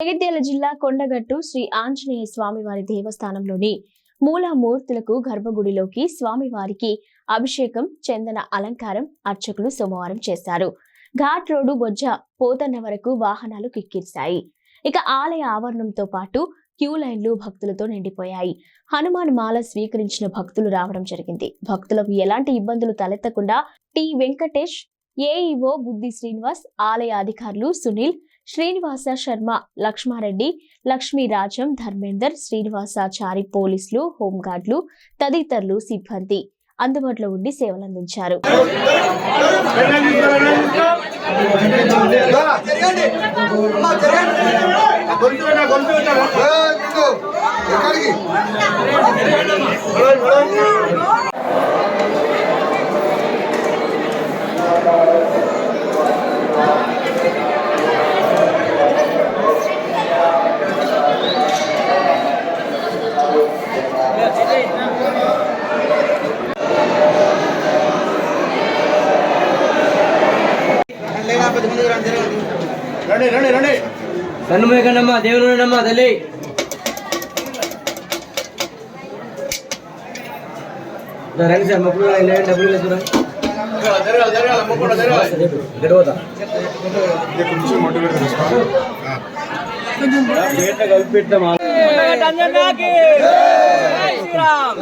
జగిత్యాల జిల్లా కొండగట్టు శ్రీ ఆంజనేయ స్వామివారి దేవస్థానంలోని మూలామూర్తులకు గర్భగుడిలోకి స్వామివారికి అభిషేకం చందన అలంకారం అర్చకులు సోమవారం చేశారు. ఘాట్ రోడ్డు బొజ్జ పోతన్న వరకు వాహనాలు కిక్కిరిశాయి. ఇక ఆలయ ఆవరణంతో పాటు క్యూ లైన్లు భక్తులతో నిండిపోయాయి. హనుమాన్ మాల స్వీకరించిన భక్తులు రావడం జరిగింది. భక్తులకు ఎలాంటి ఇబ్బందులు తలెత్తకుండా టి. వెంకటేష్ ఏఈఓ బుద్ధి శ్రీనివాస్ ఆలయ అధికారులు సునీల్ శ్రీనివాస శర్మ లక్ష్మారెడ్డి లక్ష్మీరాజం ధర్మేందర్ శ్రీనివాసాచారి పోలీసులు హోంగార్డులు తదితరులు సిబ్బంది అందుబాటులో ఉండి సేవలందించారు ఎక్కడికి? రండి రండి రండి. కన్నుమే కన్నమ్మ దేవుని నమ్మ తల్లి రండి సార్ మొక్కులు డబ్బులు ఇక్కడ పోతా కలిపి పెట్టాం శ్రీరామ్